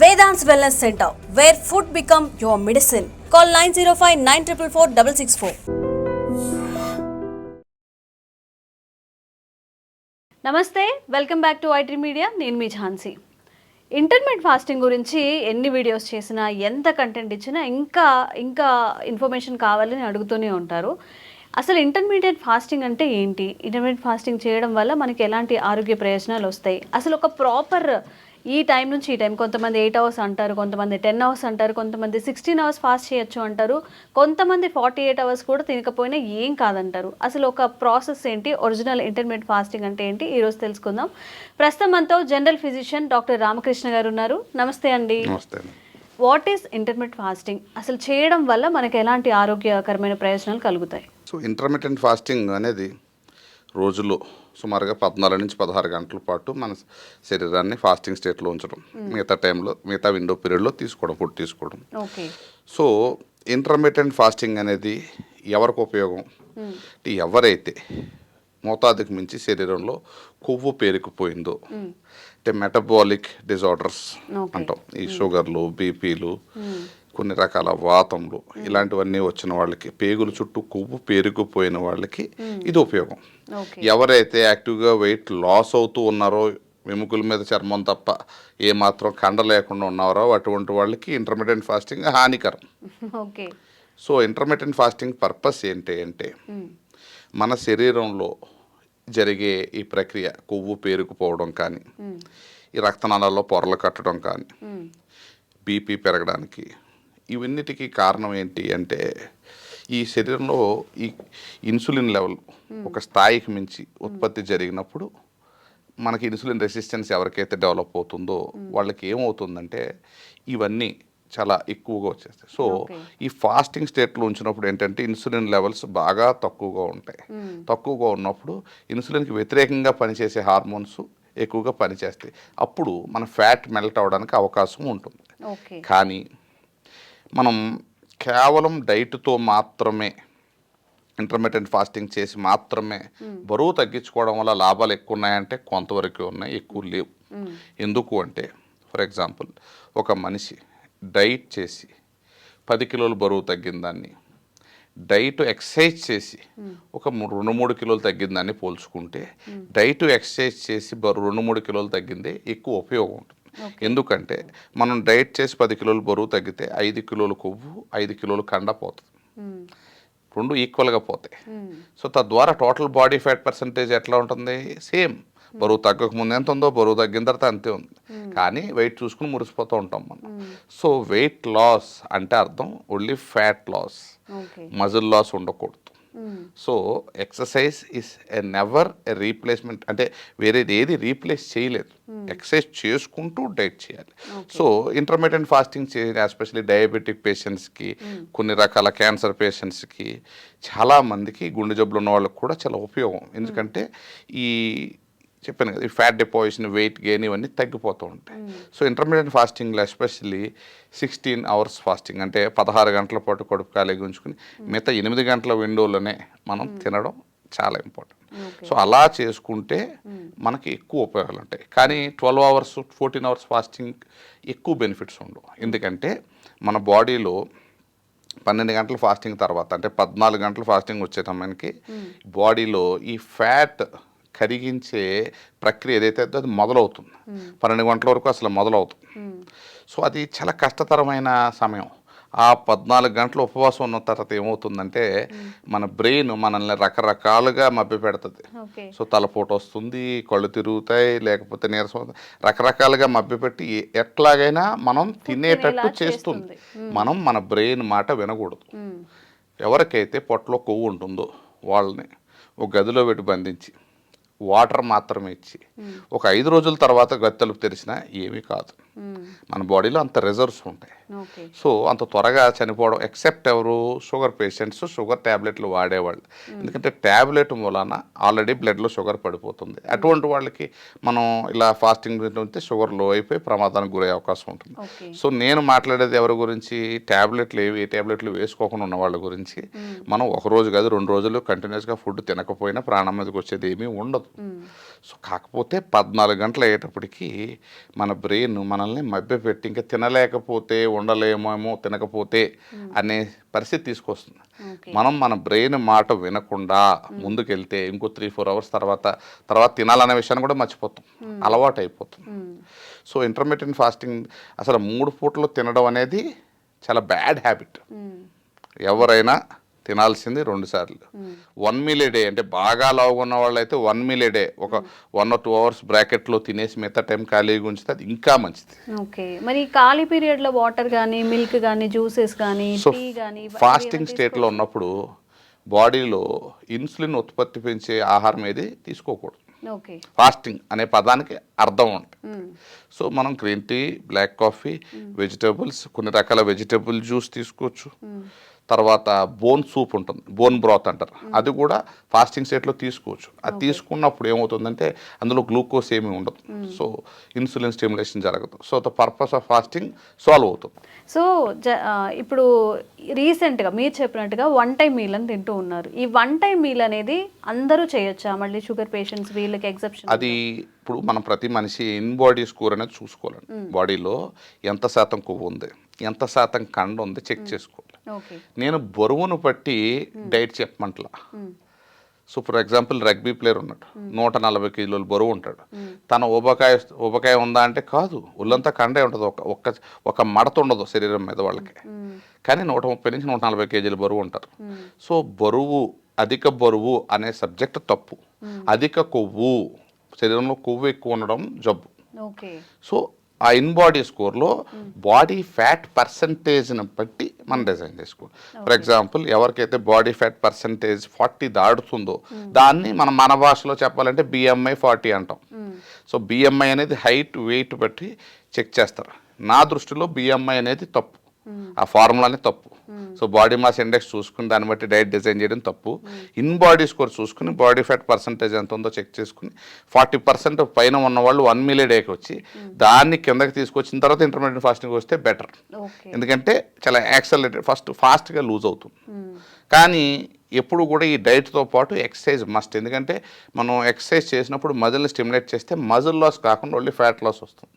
Vedant wellness centre where food become your medicine call nine zero five nine triple four double six four నమస్తే welcome back to IT media నేను మీ Jhansi. Intermediate fasting గురించి ఎన్ని videos చేసినా ఎంత content ఇచ్చినా ఇంకా ఇంకా ఇన్ఫర్మేషన్ కావాలని అడుగుతూనే ఉంటారు. అసలు ఇంటర్మీడియట్ ఫాస్టింగ్ అంటే ఏంటి? ఇంటర్మీడియట్ ఫాస్టింగ్ చేయడం వల్ల మనకి ఎలాంటి ఆరోగ్య ప్రయోజనాలు వస్తాయి? అసలు ఒక ప్రాపర్ ఈ టైం నుంచి ఈ టైం కొంతమంది ఎయిట్ అవర్స్ అంటారు కొంతమంది టెన్ అవర్స్ అంటారు కొంతమంది సిక్స్టీన్ అవర్స్ ఫాస్ట్ చేయొచ్చు అంటారు. కొంతమంది ఫార్టీ ఎయిట్ అవర్స్ కూడా తినకపోయినా ఏం కాదంటారు. అసలు ఒక ప్రాసెస్ ఏంటి? ఒరిజినల్ ఇంటర్మీడియట్ ఫాస్టింగ్ అంటే ఏంటి? ఈరోజు తెలుసుకుందాం. ప్రస్తుతం మనతో జనరల్ ఫిజిషియన్ డాక్టర్ రామకృష్ణ గారు ఉన్నారు. నమస్తే అండి. వాట్ ఈస్ ఇంటర్మీడియట్ ఫాస్టింగ్ అసలు చేయడం వల్ల మనకి ఎలాంటి ఆరోగ్యకరమైన ప్రయోజనాలు కలుగుతాయి? సో ఇంటర్మీడియట్ ఫాస్టింగ్ అనేది రోజులో సుమారుగా పద్నాలుగు నుంచి పదహారు గంటల పాటు మన శరీరాన్ని ఫాస్టింగ్ స్టేట్లో ఉంచడం. మిగతా టైంలో మిగతా విండో పీరియడ్లో తీసుకోవడం ఫుడ్ తీసుకోవడం. సో ఇంటర్మీడియట్ ఫాస్టింగ్ అనేది ఎవరికి ఉపయోగం? అంటే ఎవరైతే మోతాదుకు మించి శరీరంలో కొవ్వు పేరుకుపోయిందో అంటే మెటబాలిక్ డిజార్డర్స్. అంటాం. ఈ షుగర్లు బీపీలు కొన్ని రకాల వాతములు ఇలాంటివన్నీ వచ్చిన వాళ్ళకి పేగుల చుట్టూ కొవ్వు పేరుకుపోయిన వాళ్ళకి ఇది ఉపయోగం. ఎవరైతే యాక్టివ్గా వెయిట్ లాస్ అవుతూ ఉన్నారో వెముకల మీద చర్మం తప్ప ఏ మాత్రం కండ లేకుండా ఉన్నారో అటువంటి వాళ్ళకి ఇంటర్మీడియట్ ఫాస్టింగ్ హానికరం. Okay. So intermediate fasting purpose ఏంటి అంటే మన శరీరంలో జరిగే ఈ ప్రక్రియ కొవ్వు పేరుకుపోవడం కానీ ఈ రక్తనాళాల్లో పొరలు కట్టడం కానీ బీపీ పెరగడానికి ఇవన్నిటికీ కారణం ఏంటి అంటే ఈ శరీరంలో ఈ ఇన్సులిన్ లెవెల్ ఒక స్థాయికి మించి ఉత్పత్తి జరిగినప్పుడు మనకి ఇన్సులిన్ రెసిస్టెన్స్ ఎవరికైతే డెవలప్ అవుతుందో వాళ్ళకి ఏమవుతుందంటే ఇవన్నీ చాలా ఎక్కువగా వచ్చేస్తాయి. సో. ఈ ఫాస్టింగ్ స్టేట్లో ఉంచినప్పుడు ఏంటంటే ఇన్సులిన్ లెవెల్స్ బాగా తక్కువగా ఉంటాయి. తక్కువగా ఉన్నప్పుడు ఇన్సులిన్కి వ్యతిరేకంగా పనిచేసే హార్మోన్స్ ఎక్కువగా పనిచేస్తాయి. అప్పుడు మన ఫ్యాట్ మెల్ట్ అవడానికి అవకాశం ఉంటుంది. కానీ మనం కేవలం డైట్తో మాత్రమే ఇంటర్మీడియట్ ఫాస్టింగ్ చేసి మాత్రమే బరువు తగ్గించుకోవడం వల్ల లాభాలు ఎక్కువ ఉన్నాయంటే కొంతవరకు ఉన్నాయి ఎక్కువ లేవు. ఎందుకు అంటే ఫర్ ఎగ్జాంపుల్ ఒక మనిషి డైట్ చేసి పది కిలోలు బరువు తగ్గిన దాన్ని డైట్ ఎక్సర్సైజ్ చేసి ఒక మూ- రెండు మూడు కిలోలు తగ్గిందాన్ని పోల్చుకుంటే డైట్ ఎక్సర్సైజ్ చేసి బరువు రెండు మూడు కిలోలు తగ్గిందే ఎక్కువ ఉపయోగం ఉంటుంది. ఎందుకంటే మనం డైట్ చేసి పది కిలోలు బరువు తగ్గితే ఐదు కిలోలు కొవ్వు ఐదు కిలోలు కండ పోతుంది. రెండు ఈక్వల్గా పోతాయి. సో తద్వారా టోటల్ బాడీ ఫ్యాట్ పర్సంటేజ్ ఎట్లా ఉంటుంది? సేమ్ బరువు తగ్గక ముందు ఎంత ఉందో బరువు తగ్గిన తర్వాత అంతే ఉంది. కానీ వెయిట్ చూసుకుని మురిసిపోతూ ఉంటాం మనం. సో వెయిట్ లాస్ అంటే అర్థం only fat loss muscle loss ఉండకూడదు. So exercise is a never a replacement. అంటే వేరేది ఏది రీప్లేస్ చేయలేదు. ఎక్సర్సైజ్ చేసుకుంటూ డైట్ చేయాలి. సో ఇంటర్మీడియట్ ఫాస్టింగ్ చేయాలి ఎస్పెషల్లీ డయాబెటిక్ పేషెంట్స్కి కొన్ని రకాల క్యాన్సర్ పేషెంట్స్కి చాలామందికి గుండె జబ్బులు ఉన్న వాళ్ళకి కూడా చాలా ఉపయోగం. ఎందుకంటే ఈ చెప్పాను కదా ఈ ఫ్యాట్ డిపాజిషన్ వెయిట్ గెయిన్ ఇవన్నీ తగ్గిపోతూ ఉంటాయి. సో ఇంటర్మీడియట్ ఫాస్టింగ్లో ఎస్పెషల్లీ సిక్స్టీన్ అవర్స్ ఫాస్టింగ్ అంటే పదహారు గంటల పాటు కడుపు ఖాళీగా ఉంచుకుని మిగతా ఎనిమిది గంటల విండోలోనే మనం తినడం చాలా ఇంపార్టెంట్ సో అలా చేసుకుంటే మనకి ఎక్కువ ఉపయోగాలు ఉంటాయి. కానీ twelve hours fourteen hours fasting ఎక్కువ బెనిఫిట్స్ ఉండవు. ఎందుకంటే మన బాడీలో పన్నెండు గంటల ఫాస్టింగ్ తర్వాత అంటే పద్నాలుగు గంటల ఫాస్టింగ్ వచ్చే సమయానికి బాడీలో ఈ ఫ్యాట్ కరిగించే ప్రక్రియ ఏదైతే అది మొదలవుతుంది. పన్నెండు గంటల వరకు అసలు మొదలవుతుంది. సో అది చాలా కష్టతరమైన సమయం. ఆ పద్నాలుగు గంటలు ఉపవాసం ఉన్న తర్వాత ఏమవుతుందంటే మన బ్రెయిన్ మనల్ని రకరకాలుగా మభ్య పెడుతుంది సో తలపోటు వస్తుంది కళ్ళు తిరుగుతాయి లేకపోతే నీరసం. రకరకాలుగా మభ్యపెట్టి ఎ- ఎట్లాగైనా మనం తినేటట్టు చేస్తుంది. మనం మన బ్రెయిన్ మాట వినకూడదు. ఎవరికైతే పొట్టలో కొవ్వు ఉంటుందో వాళ్ళని ఒక గదిలో పెట్టి బంధించి వాటర్ మాత్రమే ఇచ్చి. ఒక ఐదు రోజుల తర్వాత గది తలుపు తెరిచినా ఏమీ కాదు. మన బాడీలో అంత రిజర్వ్స్ ఉంటాయి. సో అంత త్వరగా చనిపోవడం ఎక్సెప్ట్ ఎవరు? షుగర్ పేషెంట్స్ షుగర్ ట్యాబ్లెట్లు వాడేవాళ్ళు. ఎందుకంటే ట్యాబ్లెట్ మూలాన ఆల్రెడీ బ్లడ్లో షుగర్ పడిపోతుంది. అటువంటి వాళ్ళకి మనం ఇలా ఫాస్టింగ్ ఉంటే షుగర్లో అయిపోయి ప్రమాదానికి గురయ్యే అవకాశం ఉంటుంది. సో నేను మాట్లాడేది ఎవరి గురించి? ట్యాబ్లెట్లు ఏవి? ఏ ట్యాబ్లెట్లు వేసుకోకుండా ఉన్న వాళ్ళ గురించి. మనం ఒక రోజు కాదు రెండు రోజులు కంటిన్యూస్గా ఫుడ్ తినకపోయినా ప్రాణం మీదకి వచ్చేది ఏమీ ఉండదు. సో కాకపోతే పద్నాలుగు గంటలు అయ్యేటప్పటికి మన బ్రెయిన్ మనల్ని మనల్ని మభ్యపెట్టి ఇంకా తినలేకపోతే ఉండలేమేమో తినకపోతే అనే పరిస్థితి తీసుకొస్తుంది. మనం మన బ్రెయిన్ మాట వినకుండా ముందుకెళ్తే ఇంకో త్రీ ఫోర్ అవర్స్ తర్వాత తర్వాత తినాలనే విషయాన్ని కూడా మర్చిపోతాం. అలవాటు అయిపోతుంది సో ఇంటర్మీడియట్ ఫాస్టింగ్ అసలు మూడు పూటలు తినడం అనేది చాలా బ్యాడ్ హ్యాబిట్ ఎవరైనా తినాల్సింది రెండు సార్లు. వన్ మీల్ ఏ డే అంటే బాగా లావుగా ఉన్న వాళ్ళు అయితే వన్ మీల్ ఏ డే ఒక వన్ ఆర్ టూ అవర్స్ బ్రాకెట్లో తినేసి మిగతా టైం ఖాళీగా ఉంచితే అది ఇంకా మంచిది. ఓకే. మరి ఖాళీ పీరియడ్లో వాటర్ కానీ మిల్క్ కానీ జ్యూసెస్ కానీ సో కానీ ఫాస్టింగ్ స్టేట్లో ఉన్నప్పుడు బాడీలో ఇన్సులిన్ ఉత్పత్తి పెంచే ఆహారం ఏది తీసుకోకూడదు. ఫాస్టింగ్ అనే పదానికి అర్థం ఉంటుంది. సో మనం green tea black coffee vegetables కొన్ని రకాల వెజిటేబుల్ జ్యూస్ తీసుకోవచ్చు. తర్వాత బోన్ సూప్ ఉంటుంది బోన్ బ్రాత్ అంటారు. అది కూడా ఫాస్టింగ్ స్టేట్లో తీసుకోవచ్చు. అది తీసుకున్నప్పుడు ఏమవుతుందంటే అందులో గ్లూకోజ్ ఏమీ ఉండదు. సో ఇన్సులిన్ స్టిమ్యులేషన్ జరగదు. So the purpose of fasting solve అవుతుంది. సో ఇప్పుడు రీసెంట్గా మీరు చెప్పినట్టుగా వన్ టైం మీల్ అని తింటూ ఉన్నారు. ఈ వన్ టైం మీల్ అనేది అందరూ చేయొచ్చా? మళ్ళీ షుగర్ పేషెంట్స్ వీళ్ళకి ఎగ్జెప్షన్ అది ఇప్పుడు మనం ప్రతి మనిషి ఇన్ బాడీ స్కోర్ అనేది చూసుకోవాలండి. బాడీలో ఎంత శాతం కొవ్వు ఉంది ఎంత శాతం కండ ఉంది చెక్ ఓకే నేను బరువును బట్టి diet చెప్పమంటలా. So for example rugby player ఉన్నాడు. నూట నలభై కిలోలు బరువు ఉంటాడు. తన ఊబకాయ ఊబకాయ ఉందా అంటే కాదు. ఒళ్ళంతా కండే ఉంటుంది. ఒక ఒక్క ఒక మడత ఉండదు శరీరం మీద వాళ్ళకి. కానీ నూట ముప్పై నుంచి నూట నలభై కేజీల బరువు ఉంటారు. సో బరువు అధిక బరువు అనే సబ్జెక్ట్ తప్పు. అధిక కొవ్వు. శరీరంలో కొవ్వు ఎక్కువ ఉండడం జబ్బు. సో ఆ ఇన్ బాడీ స్కోర్లో బాడీ ఫ్యాట్ పర్సంటేజ్ని బట్టి మనం డిజైన్ చేసుకోవాలి. ఫర్ ఎగ్జాంపుల్ ఎవరికైతే బాడీ ఫ్యాట్ పర్సంటేజ్ ఫార్టీ దాడుతుందో దాన్ని మనం మన భాషలో చెప్పాలంటే బిఎంఐ ఫార్టీ అంటాం. సో బిఎంఐ అనేది హైట్ వెయిట్ బట్టి చెక్ చేస్తారు. నా దృష్టిలో బిఎంఐ అనేది తప్పు. ఆ ఫార్ములానే తప్పు. సో బాడీ మాస్ ఇండెక్స్ చూసుకుని దాన్ని బట్టి డైట్ డిజైన్ చేయడం తప్పు. ఇన్ బాడీ స్కోర్ చూసుకుని బాడీ ఫ్యాట్ పర్సంటేజ్ ఎంత ఉందో చెక్ చేసుకుని ఫార్టీ పర్సెంట్ పైన ఉన్న వాళ్ళు వన్ మీల్ డేకి వచ్చి దాన్ని కిందకి తీసుకొచ్చిన తర్వాత ఇంటర్మీడియట్ ఫాస్టింగ్ వస్తే బెటర్. ఎందుకంటే చాలా యాక్సలరేటెడ్ ఫస్ట్ ఫాస్ట్గా లూజ్ అవుతుంది. కానీ ఎప్పుడు కూడా ఈ డైట్తో పాటు ఎక్సర్సైజ్ మస్ట్. ఎందుకంటే మనం ఎక్సర్సైజ్ చేసినప్పుడు మజిల్ని స్టిమ్యులేట్ చేస్తే మజిల్ లాస్ కాకుండా ఓన్లీ ఫ్యాట్ లాస్ వస్తుంది.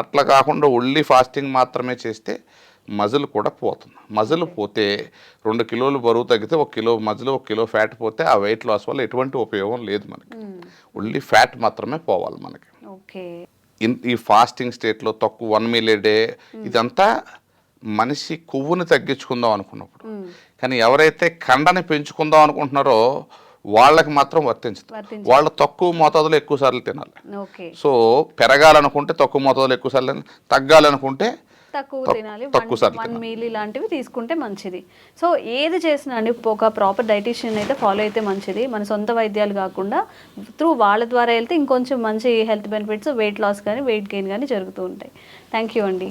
అట్లా కాకుండా ఓన్లీ ఫాస్టింగ్ మాత్రమే చేస్తే మజిల్ కూడా పోతుంది. మజిల్ పోతే రెండు కిలోలు బరువు తగ్గితే ఒక కిలో మజిల్ ఒక కిలో ఫ్యాట్ పోతే ఆ వెయిట్ లాస్ వల్ల ఎటువంటి ఉపయోగం లేదు మనకి. ఓన్లీ ఫ్యాట్ మాత్రమే పోవాలి మనకి. ఈ ఫాస్టింగ్ స్టేట్లో తక్కువ వన్ మీల్ డే ఇదంతా మనిషి కొవ్వుని తగ్గించుకుందాం అనుకున్నప్పుడు. కానీ ఎవరైతే కండని పెంచుకుందాం అనుకుంటున్నారో వాళ్ళకి మాత్రం వర్తించదు. వాళ్ళు తక్కువ మోతాదులో ఎక్కువ సార్లు తినాలి. సో పెరగాలనుకుంటే తక్కువ మోతాదులో ఎక్కువ సార్లు. తగ్గాలనుకుంటే తక్కువ తక్కు- తినాలి. వన్ మీల్ ఇలాంటివి తీసుకుంటే మంచిది. సో ఏది చేసినా అండి ఒక ప్రాపర్ డైటీషియన్ అయితే ఫాలో అయితే మంచిది. మన సొంత వైద్యాలు కాకుండా త్రూ వాళ్ళ ద్వారా వెళ్తే ఇంకొంచెం మంచి హెల్త్ బెనిఫిట్స్ వెయిట్ లాస్ కానీ వెయిట్ గెయిన్ కానీ జరుగుతూ ఉంటాయి. థ్యాంక్ యూ అండి.